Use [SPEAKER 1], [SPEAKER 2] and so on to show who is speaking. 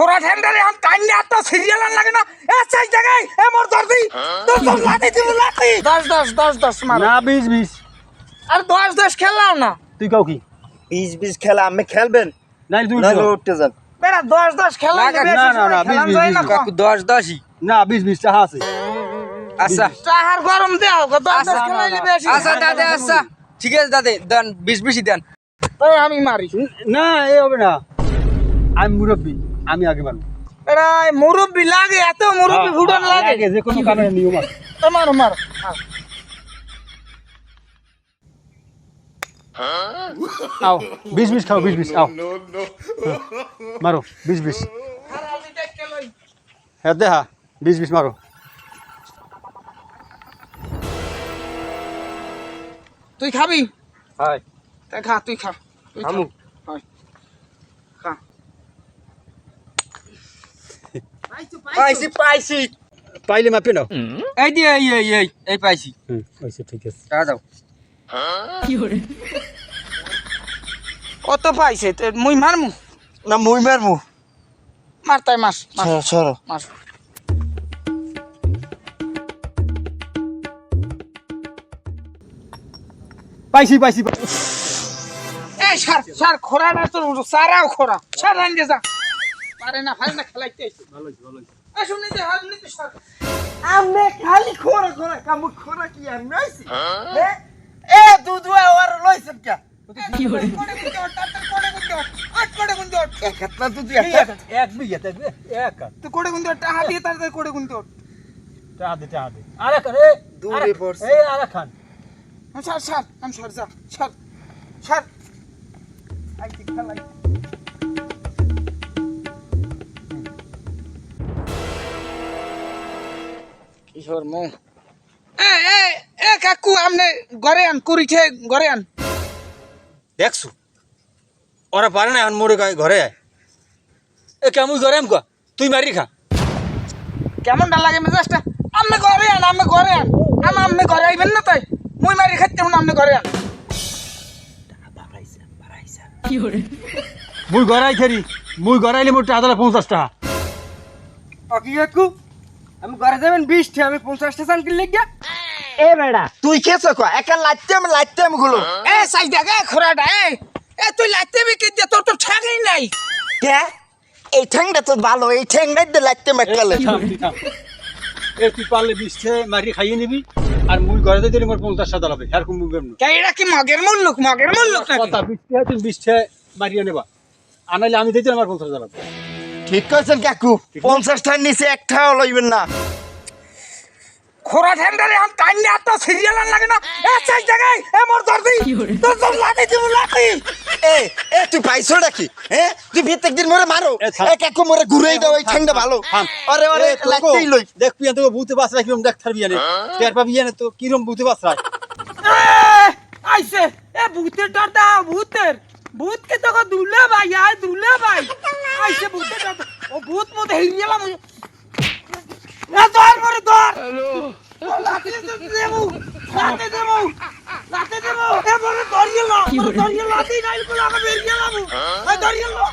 [SPEAKER 1] খোরা ঠেন্ডারে আম টাইনে আত্মা সিরিয়াল আন লাগে না। এ চাই জায়গায় এ মোর দর্দি তো তো লাঠি দিব লাঠি দশ দশ দশ দশ মার।
[SPEAKER 2] না বিশ বিশ।
[SPEAKER 1] আর দশ দশ খেললাম না।
[SPEAKER 2] তুই কাউ কি?
[SPEAKER 3] বিশ বিশ খেলা আমি খেলবেন?
[SPEAKER 2] নাইলে তুই
[SPEAKER 3] নাহলে উঠতে যান।
[SPEAKER 1] বেটা দশ দশ খেলা
[SPEAKER 2] না, না, না, না, বিশ, বিশ,
[SPEAKER 4] কাকু দশ দশই।
[SPEAKER 2] না বিশ বিশ টাকা আছে।
[SPEAKER 4] আচ্ছা।
[SPEAKER 1] চাহার গরম দেও দশ দশ
[SPEAKER 2] আচ্ছা,
[SPEAKER 1] খেলাইলে
[SPEAKER 2] না, না।
[SPEAKER 1] বেশি।
[SPEAKER 4] আচ্ছা দাদা আচ্ছা। ঠিক আছে দাদা দেন বিশ বিশই দেন।
[SPEAKER 1] তাই আমি মারি।
[SPEAKER 2] না এ হবে না। আমি মুরব্বী। আমি আগে মারবো
[SPEAKER 1] এরা মুরব্বি লাগে এত মুরব্বি ফুটন লাগে।
[SPEAKER 2] আগে যে কোনো কামের নিয়ম আছে
[SPEAKER 1] তো মারো মারো
[SPEAKER 2] আও বিশ বিশ খাও বিশ বিশ আও। মারো বিশ বিশ হ্যাঁ দেখা বিশ বিশ মারো।
[SPEAKER 1] তুই খাবি?
[SPEAKER 2] হাই
[SPEAKER 1] তা খা তুই খা তুই খা।
[SPEAKER 2] খামু।
[SPEAKER 1] হয়। খা।
[SPEAKER 3] পাইছি পাইছি
[SPEAKER 2] পাইলে মাপে নাও।
[SPEAKER 4] এই দিয়ে এই এই এই এই পাইছি।
[SPEAKER 2] হুম আচ্ছা ঠিক আছে।
[SPEAKER 4] টাকা দাও।
[SPEAKER 1] কত পাইছে? তো মুই মারমু?
[SPEAKER 3] না মুই মারমু।
[SPEAKER 1] মার তাই মাস মাস
[SPEAKER 3] সরো
[SPEAKER 1] মাস
[SPEAKER 2] পাইছি পাইছি
[SPEAKER 1] এই সার সার খোরা না তোর সারাও খোরা সার রাঙ্গে যা। পারে না পারে না খেলাইতে আইছে। শুনি দে হাল নিতে সার
[SPEAKER 3] আমি খালি খোরা খোরা কামু খোরা কি আমি আইছি হ্যাঁ? এ দুধ আর লইছেন কে?
[SPEAKER 1] কি হরে আট
[SPEAKER 3] এক হাত না দুধ
[SPEAKER 2] এক এক
[SPEAKER 1] তুই কোড়ে কোড়ে ওঠ টাকা দিয়ে তার কোড়ে কোড়ে ওঠ
[SPEAKER 2] দে টাকা দে। আরে
[SPEAKER 3] দূরে
[SPEAKER 2] আরে-
[SPEAKER 3] পড়ছে।
[SPEAKER 2] এই আরে খান
[SPEAKER 1] সার সার আমি সার যা সার সার। খেলাই কিশোর মো। এ এ এ কাকু আমনে ঘরে আন কুড়িছে ঘরে আন।
[SPEAKER 2] দেখছ? ওরা পারে না এখন মোরে গায়ে ঘরে আয়। এ কেমন ঘরে আম কয়া তুই মারি খা।
[SPEAKER 1] কেমনটা লাগে মেজাজটা? আমনে ঘরে আন আমনে ঘরে আন। আম আমনে ঘরে আইবেন না তাই। মুই মারি খাইতে হুন আমনে ঘরে আন।
[SPEAKER 2] মুই গড়াই খেরি। মুই গড়াইলে মোট টাকা পঞ্চাশ টাকা।
[SPEAKER 3] কি একু আমি ঘরে যাবেন বিশটা আমি পঞ্চাশটা কিনলে গিয়া এ বেড়া তুই খেয়েছ কো একা লাইতে আমি লাইতে আমি গুলো।
[SPEAKER 1] এ সাই দেখা খোরাটা এ এ তুই লাগতে বিকে দে তোর তো ঠাকই নাই।
[SPEAKER 3] কে? এই ঠ্যাংটা তো ভালো এই ঠ্যাংটাই দিয়ে লাইতে মাকালে।
[SPEAKER 2] এ তুই পারলে বিশটে মারি খাইয়ে নিবি আর মুই ঘরে দিলে মোট পঞ্চাশ টাকা লাগবে আর কোন মুভের না।
[SPEAKER 1] কে এটা কি মগের মুল্লুক মগের মুল্লুক
[SPEAKER 2] কথা বিশটে তুই বিশটে মারিয়ে নেবা। আনাইলে আমি দিতে আমার পঞ্চাশ টাকা লাগবে।
[SPEAKER 3] ঠিক কইছেন কাকু পঞ্চাশটার নিচে একটাও লইবেন না।
[SPEAKER 1] খোরা ঠেন্ডারে আম টাইনে আত্মা সিরিয়াল লাগে না। এ চাই জায়গায় এ মোর দর্দি তো তো লাঠি দিব লাঠি।
[SPEAKER 3] এ এ তুই পাইছো নাকি? হ্যাঁ তুই প্রত্যেক দিন মরে মারো।
[SPEAKER 2] এ
[SPEAKER 3] কাকু মরে ঘুরেই দাও এই ঠ্যাংটা ভালো। আরে আরে
[SPEAKER 2] এ,
[SPEAKER 3] লই।
[SPEAKER 2] দেখ তোকে ভূতে বাস রাখিলাম দেখ পাবি জানে তো কিরম ভূতে বাস রাখ
[SPEAKER 1] আইছে এ ভূতের ডরটা ভূতের। ভূত কে তো দুলে ভাই আয় দুলে ভাই। আইছে ভূতে ও ভূত মতে হেই গেলাম না ধর মরে ধর। লাতে দেবো লাতে দেবো লাতে দেবো এ মরে ধরিয়ে লো ধরিয়ে লাঠি নাইল করে আমি বেরিয়ে এ ধরিয়ে লো।